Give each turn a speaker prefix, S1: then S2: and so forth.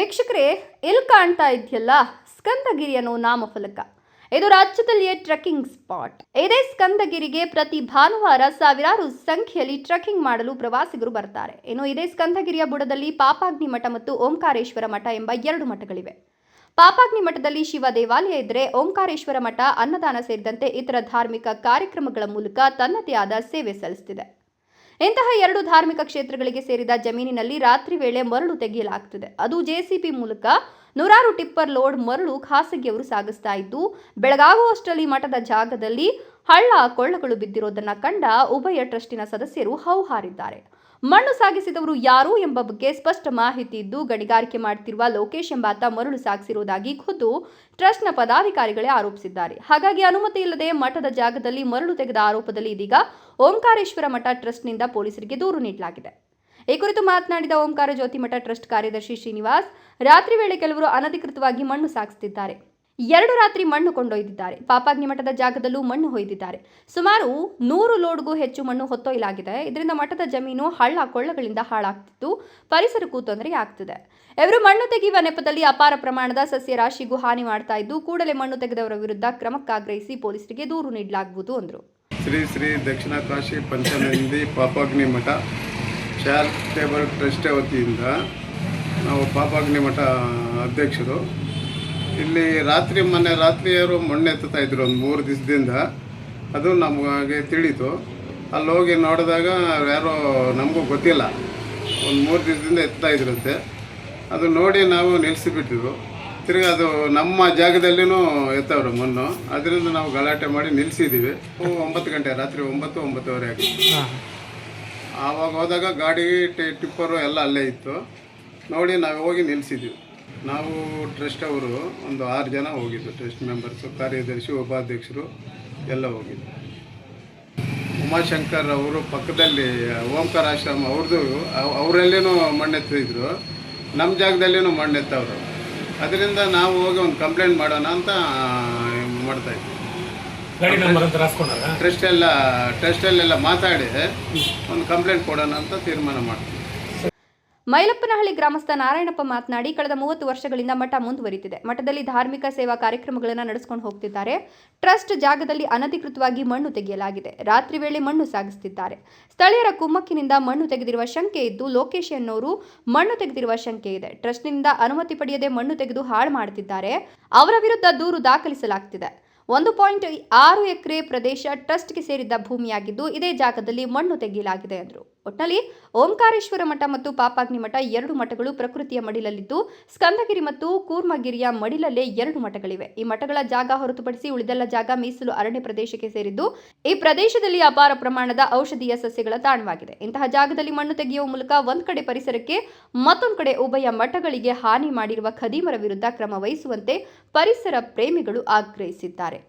S1: ವೀಕ್ಷಕರೇ ಇಲ್ಲಿ ಕಾಣ್ತಾ ಇದೆಯಲ್ಲ? ಸ್ಕಂದಗಿರಿ ಅನ್ನೋ ನಾಮಫಲಕ. ಇದು ರಾಜ್ಯದಲ್ಲಿಯೇ ಟ್ರೆಕ್ಕಿಂಗ್ ಸ್ಪಾಟ್. ಇದೇ ಸ್ಕಂದಗಿರಿಗೆ ಪ್ರತಿ ಭಾನುವಾರ ಸಾವಿರಾರು ಸಂಖ್ಯೆಯಲ್ಲಿ ಟ್ರೆಕ್ಕಿಂಗ್ ಮಾಡಲು ಪ್ರವಾಸಿಗರು ಬರ್ತಾರೆ. ಇನ್ನು ಇದೇ ಸ್ಕಂದಗಿರಿಯ ಬುಡದಲ್ಲಿ ಪಾಪಾಗ್ನಿ ಮಠ ಮತ್ತು ಓಂಕಾರೇಶ್ವರ ಮಠ ಎಂಬ ಎರಡು ಮಠಗಳಿವೆ. ಪಾಪಾಗ್ನಿ ಮಠದಲ್ಲಿ ಶಿವ ದೇವಾಲಯ ಇದ್ದರೆ ಓಂಕಾರೇಶ್ವರ ಮಠ, ಅನ್ನದಾನ ಸೇರಿದಂತೆ ಇತರ ಧಾರ್ಮಿಕ ಕಾರ್ಯಕ್ರಮಗಳ ಮೂಲಕ ತನ್ನದೇ ಆದ ಸೇವೆ ಸಲ್ಲಿಸುತ್ತಿದೆ ಇಂತಹ ಎರಡು ಧಾರ್ಮಿಕ ಕ್ಷೇತ್ರಗಳಿಗೆ ಸೇರಿದ ಜಮೀನಿನಲ್ಲಿ ರಾತ್ರಿ ವೇಳೆ ಮರಳು ತೆಗೆಯಲಾಗುತ್ತದೆ ಅದು ಜೆಸಿಬಿ ಮೂಲಕ ನೂರಾರು ಟಿಪ್ಪರ್ ಲೋಡ್ ಮರಳು ಖಾಸಗಿಯವರು ಸಾಗಿಸ್ತಾ ಇದ್ದು ಬೆಳಗಾಗುವಷ್ಟರಲ್ಲಿ ಮಠದ ಜಾಗದಲ್ಲಿ ಹಳ್ಳ ಕೊಳ್ಳಗಳು ಬಿದ್ದಿರೋದನ್ನ ಕಂಡ ಉಭಯ ಟ್ರಸ್ಟಿನ ಸದಸ್ಯರು ಹೌಹಾರಿದ್ದಾರೆ. ಮಣ್ಣು ಸಾಗಿಸಿದವರು ಯಾರು ಎಂಬ ಬಗ್ಗೆ ಸ್ಪಷ್ಟ ಮಾಹಿತಿ ಇದ್ದು, ಗಣಿಗಾರಿಕೆ ಮಾಡುತ್ತಿರುವ ಲೋಕೇಶ್ ಎಂಬಾತ ಮರಳು ಸಾಗಿಸಿರುವುದಾಗಿ ಖುದ್ದು ಟ್ರಸ್ಟ್ನ ಪದಾಧಿಕಾರಿಗಳೇ ಆರೋಪಿಸಿದ್ದಾರೆ. ಹಾಗಾಗಿ ಅನುಮತಿ ಇಲ್ಲದೆ ಮಠದ ಜಾಗದಲ್ಲಿ ಮರಳು ತೆಗೆದ ಆರೋಪದಲ್ಲಿ ಇದೀಗ ಓಂಕಾರೇಶ್ವರ ಮಠ ಟ್ರಸ್ಟ್ನಿಂದ ಪೊಲೀಸರಿಗೆ ದೂರು ನೀಡಲಾಗಿದೆ. ಈ ಕುರಿತು ಮಾತನಾಡಿದ ಓಂಕಾರ ಜ್ಯೋತಿ ಮಠ ಟ್ರಸ್ಟ್ ಕಾರ್ಯದರ್ಶಿ ಶ್ರೀನಿವಾಸ್, ರಾತ್ರಿ ವೇಳೆ ಕೆಲವರು ಅನಧಿಕೃತವಾಗಿ ಮಣ್ಣು ಸಾಗಿಸುತ್ತಿದ್ದಾರೆ. ಎರಡು ರಾತ್ರಿ ಮಣ್ಣು ಕೊಂಡೊಯ್ದಿದ್ದಾರೆ. ಪಾಪಾಗ್ನಿ ಮಠದ ಜಾಗದಲ್ಲೂ ಮಣ್ಣು ಹೊಯ್ದಿದ್ದಾರೆ. ಸುಮಾರು ನೂರು ಲೋಡ್ಗೂ ಹೆಚ್ಚು ಮಣ್ಣು ಹೊತ್ತೊಯ್ಲಾಗಿದೆ. ಇದರಿಂದ ಮಠದ ಜಮೀನು ಹಳ್ಳ ಕೊಳ್ಳಗಳಿಂದ ಹಾಳಾಗ್ತಿತ್ತು. ಪರಿಸರಕ್ಕೂ ತೊಂದರೆ ಆಗ್ತಿದೆ. ಇವರು ಮಣ್ಣು ತೆಗೆಯುವ ನೆಪದಲ್ಲಿ ಅಪಾರ ಪ್ರಮಾಣದ ಸಸ್ಯ ರಾಶಿಗೂ ಹಾನಿ ಮಾಡ್ತಾ ಇದ್ದು, ಕೂಡಲೇ ಮಣ್ಣು ತೆಗೆದವರ ವಿರುದ್ಧ ಕ್ರಮಕ್ಕಾಗ್ರಹಿಸಿ ಪೊಲೀಸರಿಗೆ ದೂರು ನೀಡಲಾಗುವುದು ಅಂದರು.
S2: ಶ್ರೀ ಶ್ರೀ ದಕ್ಷಿಣ ಕಾಶಿ ಪಂಚನಂದಿ ಪಾಪಾಗ್ನಿ ಮಠ, ಚಾರಿಟೇಬಲ್ ಟ್ರಸ್ಟ್ ವತಿಯಿಂದ ನಾವು ಪಾಪಾಗ್ನಿ ಮಠ ಅಧ್ಯಕ್ಷರು ಇಲ್ಲಿ ರಾತ್ರಿ ಮೊನ್ನೆ ರಾತ್ರಿಯವರು ಮಣ್ಣು ಎತ್ತುತ್ತಾ ಇದ್ರು ಒಂದು ಮೂರು ದಿವಸದಿಂದ. ಅದು ನಮಗೆ ತಿಳಿತು. ಅಲ್ಲಿ ಹೋಗಿ ನೋಡಿದಾಗ ಯಾರೋ ನಮಗೂ ಗೊತ್ತಿಲ್ಲ. ಒಂದು ಮೂರು ದಿವಸದಿಂದ ಎತ್ತಾ ಇದ್ರಂತೆ. ಅದು ನೋಡಿ ನಾವು ನಿಲ್ಲಿಸಿಬಿಟ್ಟಿದ್ರು ತಿರ್ಗಿ ಅದು ನಮ್ಮ ಜಾಗದಲ್ಲಿನೂ ಎತ್ತವ್ರು ಮಣ್ಣು ಅದರಿಂದ ನಾವು ಗಲಾಟೆ ಮಾಡಿ ನಿಲ್ಲಿಸಿದ್ದೀವಿ ಒಂಬತ್ತು ಗಂಟೆ ರಾತ್ರಿ ಒಂಬತ್ತು ಒಂಬತ್ತುವರೆ ಆಗಿ ಆವಾಗ ಹೋದಾಗ ಗಾಡಿ ಟಿ- ಟಿಪ್ಪರು ಎಲ್ಲ ಅಲ್ಲೇ ಇತ್ತು. ನೋಡಿ ನಾವು ಹೋಗಿ ನಿಲ್ಲಿಸಿದ್ವಿ ನಾವು ಟ್ರಸ್ಟ್ ಅವರು ಒಂದು ಆರು ಜನ ಹೋಗಿದ್ದು ಟ್ರಸ್ಟ್ ಮೆಂಬರ್ಸು ಕಾರ್ಯದರ್ಶಿ ಉಪಾಧ್ಯಕ್ಷರು ಎಲ್ಲ ಹೋಗಿದ್ದು. ಉಮಾಶಂಕರ್ ಅವರು ಪಕ್ಕದಲ್ಲಿ ಓಂಕಾರ ಆಶ್ರಮ ಅವ್ರದ್ದು ಅವರಲ್ಲೇನೂ ಮಣ್ಣೆತ್ತಿದ್ರು ನಮ್ಮ ಜಾಗದಲ್ಲೇನೂ ಮಣ್ಣೆತ್ತವರು. ಅದರಿಂದ ನಾವು ಹೋಗಿ ಒಂದು ಕಂಪ್ಲೇಂಟ್ ಮಾಡೋಣ ಅಂತ ಮಾಡ್ತಾ ಇದ್ವಿ.
S3: ಗಾಡಿ ನಂಬರ್ ಅಂತ ರಾಸ್ಕೊಂಡಾರ?
S2: ಟ್ರಸ್ಟ್ ಎಲ್ಲ ಟ್ರಸ್ಟಲ್ಲೆಲ್ಲ ಮಾತಾಡಿ ಒಂದು ಕಂಪ್ಲೇಂಟ್ ಕೊಡೋಣ ಅಂತ ತೀರ್ಮಾನ ಮಾಡ್ತೀವಿ.
S1: ಮೈಲಪ್ಪನಹಳ್ಳಿ ಗ್ರಾಮಸ್ಥ ನಾರಾಯಣಪ್ಪ ಮಾತನಾಡಿ, ಕಳೆದ ಮೂವತ್ತು ವರ್ಷಗಳಿಂದ ಮಠ ಮುಂದುವರಿತಿದೆ. ಮಠದಲ್ಲಿ ಧಾರ್ಮಿಕ ಸೇವಾ ಕಾರ್ಯಕ್ರಮಗಳನ್ನು ನಡೆಸಿಕೊಂಡು ಹೋಗ್ತಿದ್ದಾರೆ. ಟ್ರಸ್ಟ್ ಜಾಗದಲ್ಲಿ ಅನಧಿಕೃತವಾಗಿ ಮಣ್ಣು ತೆಗೆಯಲಾಗಿದೆ. ರಾತ್ರಿ ವೇಳೆ ಮಣ್ಣು ಸಾಗಿಸುತ್ತಿದ್ದಾರೆ. ಸ್ಥಳೀಯರ ಕುಮ್ಮಕ್ಕಿನಿಂದ ಮಣ್ಣು ತೆಗೆದಿರುವ ಶಂಕೆ ಇದ್ದು, ಲೋಕೇಶ್ ಎನ್ನುವರು ಮಣ್ಣು ತೆಗೆದಿರುವ ಶಂಕೆ ಇದೆ. ಟ್ರಸ್ಟ್ನಿಂದ ಅನುಮತಿ ಪಡೆಯದೆ ಮಣ್ಣು ತೆಗೆದು ಹಾಳು ಮಾಡುತ್ತಿದ್ದಾರೆ ಅವರ ವಿರುದ್ಧ ದೂರು ದಾಖಲಿಸಲಾಗ್ತಿದೆ. ಒಂದು ಪಾಯಿಂಟ್ ಆರು ಎಕರೆ ಪ್ರದೇಶ ಟ್ರಸ್ಟ್ಗೆ ಸೇರಿದ್ದ ಭೂಮಿಯಾಗಿದ್ದು, ಇದೇ ಜಾಗದಲ್ಲಿ ಮಣ್ಣು ತೆಗೆಯಲಾಗಿದೆ ಎಂದರು. ಒಟ್ನಲ್ಲಿ ಓಂಕಾರೇಶ್ವರ ಮಠ ಮತ್ತು ಪಾಪಾಗ್ನಿ ಮಠ ಎರಡು ಮಠಗಳು ಪ್ರಕೃತಿಯ ಮಡಿಲಲ್ಲಿದ್ದು, ಸ್ಕಂದಗಿರಿ ಮತ್ತು ಕೂರ್ಮಗಿರಿಯ ಮಡಿಲಲ್ಲೇ ಎರಡು ಮಠಗಳಿವೆ. ಈ ಮಠಗಳ ಜಾಗ ಹೊರತುಪಡಿಸಿ ಉಳಿದೆಲ್ಲ ಜಾಗ ಮೀಸಲು ಅರಣ್ಯ ಪ್ರದೇಶಕ್ಕೆ ಸೇರಿದ್ದು, ಈ ಪ್ರದೇಶದಲ್ಲಿ ಅಪಾರ ಪ್ರಮಾಣದ ಔಷಧೀಯ ಸಸ್ಯಗಳ ತಾಣವಾಗಿದೆ. ಇಂತಹ ಜಾಗದಲ್ಲಿ ಮಣ್ಣು ತೆಗೆಯುವ ಮೂಲಕ ಒಂದ್ ಕಡೆ ಪರಿಸರಕ್ಕೆ ಮತ್ತೊಂದು ಕಡೆ ಉಭಯ ಮಠಗಳಿಗೆ ಹಾನಿ ಮಾಡಿರುವ ಖದೀಮರ ವಿರುದ್ಧ ಕ್ರಮ ವಹಿಸುವಂತೆ ಪರಿಸರ ಪ್ರೇಮಿಗಳು ಆಗ್ರಹಿಸಿದ್ದಾರೆ.